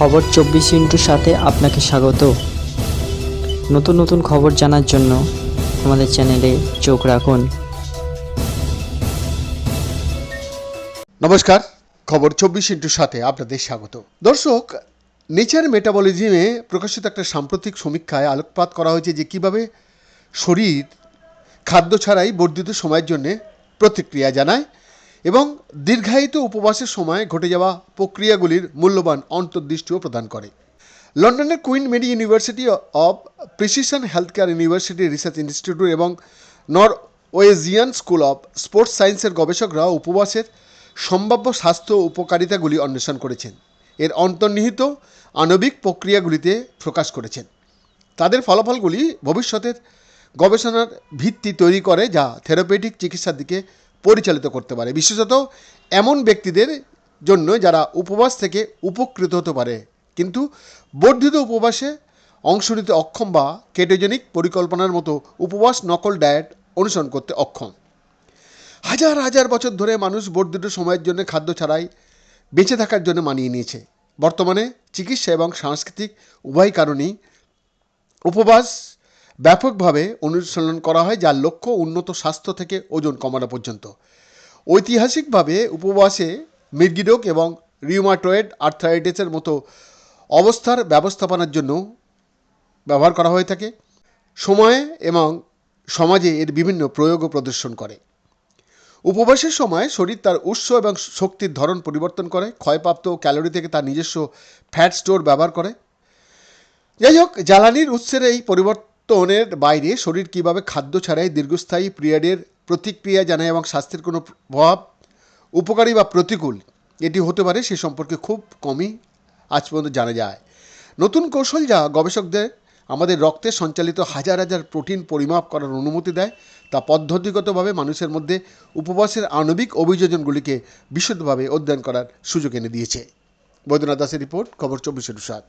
খবর চব্বিশ ইন্টুর সাথে আপনাকে স্বাগত। নতুন নতুন খবর জানার জন্য আমাদের চ্যানেলে চোখ রাখুন। নমস্কার, খবর চব্বিশ ইন্টুর সাথে আপনাদের স্বাগত। দর্শক নেচার মেটাবলিজমে প্রকাশিত একটা সাম্প্রতিক সমীক্ষায় আলোকপাত করা হয়েছে যে কীভাবে শরীর খাদ্য ছাড়াই বর্ধিত সময়ের জন্য প্রতিক্রিয়া জানায়। এবং দীর্ঘায়িত উপবাসের সময় ঘটে যাওয়া প্রক্রিয়াগুলির মূল্যবান অন্তর্দৃষ্টিও প্রদান করে। লন্ডনের Queen Mary University of precision health care university research institute এবং নর ওয়েজিয়ান স্কুল অব স্পোর্টস সায়েন্সের গবেষকরা উপবাসের সম্ভাব্য স্বাস্থ্য উপকারিতাগুলি অন্বেষণ করেছেন। এর অন্তর্নিহিত আণবিক প্রক্রিয়াগুলিতে প্রকাশ করেছেন। তাদের ফলাফলগুলি ভবিষ্যতের গবেষণার ভিত্তি তৈরি করে যা থেরাপিউটিক চিকিৎসার দিকে পরিচালিত করতে পারে। বিশেষত এমন ব্যক্তিদের জন্য যারা উপবাস থেকে উপকৃত হতে পারে। কিন্তু বর্ধিত উপবাসে অংশ নিতে অক্ষম বা কেটোজেনিক পরিকল্পনার মতো উপবাস নকল ডায়েট অনুসরণ করতে অক্ষম। হাজার হাজার বছর ধরে মানুষ বর্ধিত সময়ের জন্য খাদ্য ছাড়াই বেঁচে থাকার জন্য মানিয়ে নিয়েছে। বর্তমানে চিকিৎসা এবং সাংস্কৃতিক উভয় কারণেই উপবাস ব্যাপকভাবে অনুশীলন করা হয় যার লক্ষ্য উন্নত স্বাস্থ্য থেকে ওজন কমানো পর্যন্ত। ঐতিহাসিকভাবে উপবাসে মৃগীরোগ এবং রিউমাটয়েড আর্থারাইটিসের মতো অবস্থার ব্যবস্থাপনার জন্য ব্যবহার করা হয়ে থাকে। সময়ে এবং সমাজে এর বিভিন্ন প্রয়োগও প্রদর্শন করে। উপবাসের সময় শরীর তার উৎস এবং শক্তির ধরন পরিবর্তন করে, ক্ষয়প্রাপ্ত ক্যালোরি থেকে তার নিজস্ব ফ্যাট স্টোর ব্যবহার করে। যাই হোক, জ্বালানির উৎসের এই পরিবর্তনের বাইরে শরীর কীভাবে খাদ্য ছাড়াই দীর্ঘস্থায়ী পিরিয়ডের প্রতিক্রিয়া জানায় এবং স্বাস্থ্যের কোনো প্রভাব, উপকারী বা প্রতিকূল, এটি হতে পারে সে সম্পর্কে খুব কমই আজ পর্যন্ত জানা যায়। নতুন কৌশল যা গবেষকদের আমাদের রক্তে সঞ্চালিত হাজার হাজার প্রোটিন পরিমাপ করার অনুমতি দেয়, তা পদ্ধতিগতভাবে মানুষের মধ্যে উপবাসের আণবিক অভিযোজনগুলিকে বিশদভাবে অধ্যয়ন করার সুযোগ এনে দিয়েছে। বৈদ্যনাথ দাসের রিপোর্ট, খবর চব্বিশের সাত